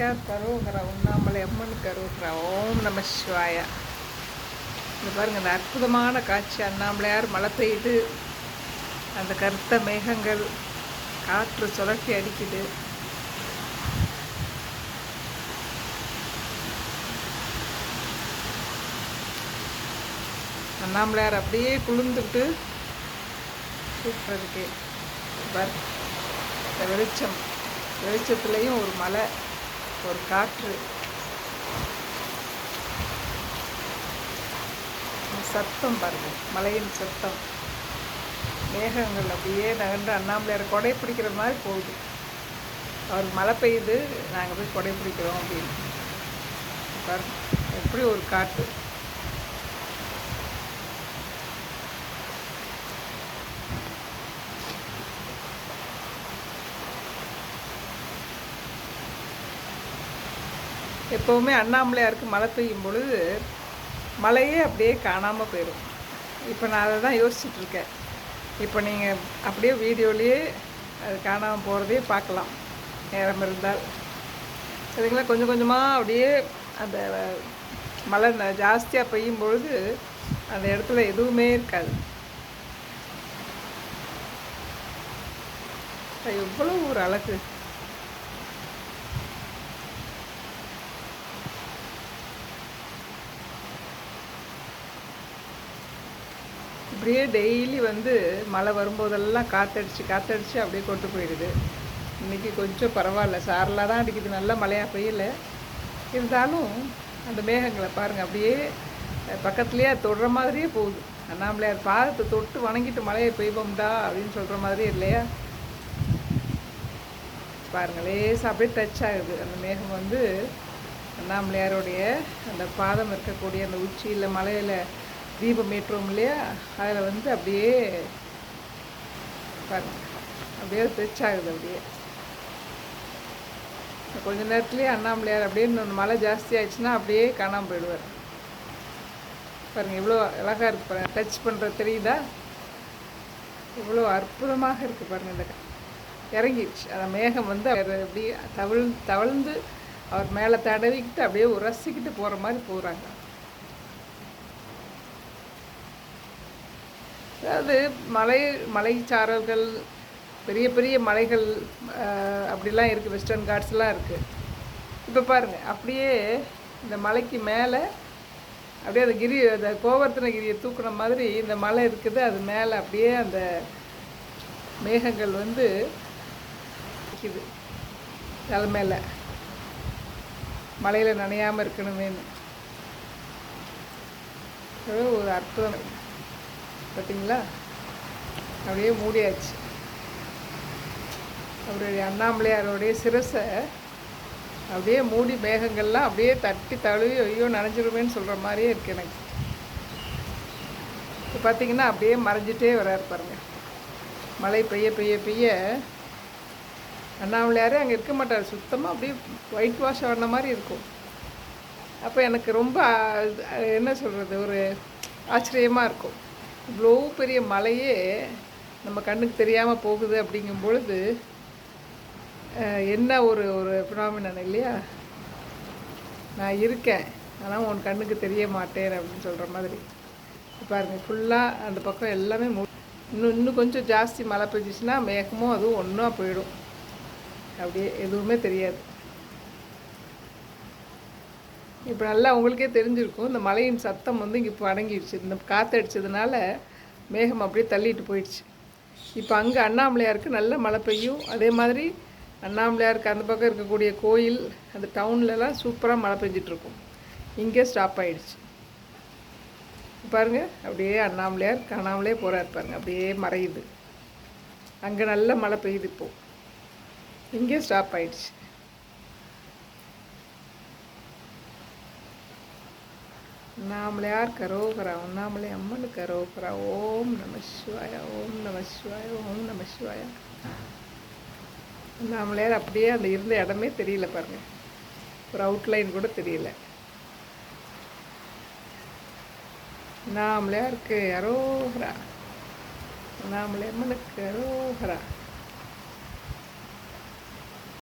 தாயார் கரோகரா உண்ணாமலை அம்மன் கரோகரா ஓம் நம சிவாயா இது பாருங்க இந்த அற்புதமான காட்சி அண்ணாமலையார் மழை பெய்யுது அந்த கருத்த மேகங்கள் காற்று சுழட்டி அடிக்குது அண்ணாமலையார் அப்படியே குளிர்ந்துட்டு சூப்பர் இருக்கு இந்த வெளிச்சம் வெளிச்சத்துலேயும் ஒரு மலை ஒரு காற்று. சத்தம் பாருங்க மலையின் சத்தம். மேகங்கள் அப்படியே நகர்ந்து அண்ணாமலையார் கொடை பிடிக்கிற மாதிரி போகுது. அவருக்கு மழை பெய்யுது நாங்கள் போய் கொடை பிடிக்கிறோம் அப்படின்னு. பாருங்க எப்படி ஒரு காற்று. எப்போவுமே அண்ணாமலையாருக்கு மழை பெய்யும் பொழுது மழையே அப்படியே காணாமல் போயிடும். இப்போ நான் அதை தான் யோசிச்சுட்ருக்கேன். இப்போ நீங்கள் அப்படியே வீடியோலேயே அது காணாமல் போகிறதையே பார்க்கலாம் நேரம் இருந்தால். சரிங்களா? கொஞ்சம் கொஞ்சமாக அப்படியே அந்த மழை ந- ஜாஸ்தியாக பெய்யும் பொழுது அந்த இடத்துல எதுவுமே இருக்காது. அது எவ்வளோ ஒரு அழகு. அப்படியே டெய்லி வந்து மழை வரும்போதெல்லாம் காற்றடிச்சு காற்றடிச்சு அப்படியே கொண்டு போயிடுது. இன்றைக்கி கொஞ்சம் பரவாயில்ல. சாரலாக தான் அடிக்குது. நல்லா மழையாக பெய்யல. இருந்தாலும் அந்த மேகங்களை பாருங்கள் அப்படியே பக்கத்துலேயே தொடுற மாதிரியே போகுது. அண்ணாமலையார் பாதத்தை தொட்டு வணங்கிட்டு மழையை பெய்வோம்டா அப்படின்னு சொல்கிற மாதிரி இல்லையா? பாருங்கள் லேசாக அப்படியே டச் ஆகுது. அந்த மேகம் வந்து அண்ணாமலையாருடைய அந்த பாதம் இருக்கக்கூடிய அந்த உச்சியில் மலையில் தீபம் ஏற்றுவோம் இல்லையா அதில் வந்து அப்படியே பாருங்கள் அப்படியே டச் ஆகுது அப்படியே. கொஞ்ச நேரத்துலேயே அண்ணாமலையார் அப்படியே இன்னொன்று மழை ஜாஸ்தி ஆயிடுச்சுன்னா அப்படியே காணாமல் போயிடுவார். பாருங்க இவ்வளோ அழகாக இருக்குது பாருங்க. டச் பண்ணுறது தெரியுதா? இவ்வளோ அற்புதமாக இருக்குது பாருங்க இந்த க- இறங்கிடுச்சு. அந்த மேகம் வந்து அவர் அப்படியே தவிழ் தவழ்ந்து அவர் மேலே தடவிக்கிட்டு அப்படியே உரசிக்கிட்டு போகிற மாதிரி போகிறாங்க அதாவது மலை மலைச்சாரல்கள் பெரிய பெரிய மலைகள் அப்படிலாம் இருக்குது வெஸ்டர்ன் காட்ஸ்லாம் இருக்குது இப்போ பாருங்கள் அப்படியே இந்த மலைக்கு மேலே அப்படியே அந்த கிரி அந்த கோவர்த்தனகிரியை தூக்குன மாதிரி இந்த மலை இருக்குது. அது மேலே அப்படியே அந்த மேகங்கள் வந்து நிற்கிது தலை மேலே. மலையில் நனையாமல் இருக்கணுமேனு ஒரு அற்புதம். பார்த்தீங்களா அப்படியே மூடியாச்சு. அவருடைய அண்ணாமலையாரோடைய சிரசை அப்படியே மூடி மேகங்கள்லாம் அப்படியே தட்டி தழுவி ஐயோ நனைஞ்சிருமேன்னு சொல்கிற மாதிரியே இருக்குது எனக்கு. இப்போ பார்த்தீங்கன்னா அப்படியே மறைஞ்சிட்டே வராரு பாருங்கள் மழை பெய்ய பெய்ய பெய்ய அண்ணாமலையாரே அங்கே இருக்க மாட்டார். சுத்தமாக அப்படியே ஒயிட் வாஷ் ஆன மாதிரி இருக்கும். அப்போ எனக்கு ரொம்ப என்ன சொல்கிறது ஒரு ஆச்சரியமாக இருக்கும். இவ்வளோ பெரிய மலையே நம்ம கண்ணுக்கு தெரியாமல் போகுது அப்படிங்கும் பொழுது என்ன ஒரு ஒரு ஃபினாமினன் இல்லையா? நான் இருக்கேன் ஆனால் உன் கண்ணுக்கு தெரிய மாட்டேன் அப்படின்னு சொல்கிற மாதிரி. பாருங்கள் பாருங்க ஃபுல்லாக அந்த பக்கம் எல்லாமே மு இன்னும் இன்னும் கொஞ்சம் ஜாஸ்தி மழை பெஞ்சிச்சுன்னா மேகமும் அதுவும் ஒன்றா போயிடும். அப்படியே எதுவுமே தெரியாது. இப்போ நல்லா உங்களுக்கே தெரிஞ்சிருக்கும் இந்த மழையின் சத்தம் வந்து இங்கே இப்போ அடங்கிடுச்சு. இந்த காற்று அடிச்சதுனால மேகம் அப்படியே தள்ளிட்டு போயிடுச்சு. இப்போ அங்கே அண்ணாமலையாருக்கு நல்ல மழை பெய்யும். அதே மாதிரி அண்ணாமலையாருக்கு அந்த பக்கம் இருக்கக்கூடிய கோயில் அந்த டவுன்லலாம் சூப்பராக மழை பெஞ்சிட்ருக்கும். இங்கே ஸ்டாப் ஆகிடுச்சு பாருங்கள் அப்படியே அண்ணாமலையார் காணாமலே போகிறார் பாருங்க அப்படியே மறையுது. அங்கே நல்ல மழை பெய்யுது இப்போது இங்கே ஸ்டாப் ஆகிடுச்சு அண்ணாமலையார் கரோகரா அண்ணாமலை அம்மன் கரோகரா ஓம் நம சிவாய ஓம் நம சிவாய ஓம் நம சிவாய அண்ணாமலையார் அப்படியே அந்த இருந்த இடமே தெரியல பாருங்க ஒரு அவுட்லைன் கூட தெரியல அண்ணாமலையாருக்கு அரோகரா அண்ணாமலை அம்மனுக்கு அரோகரா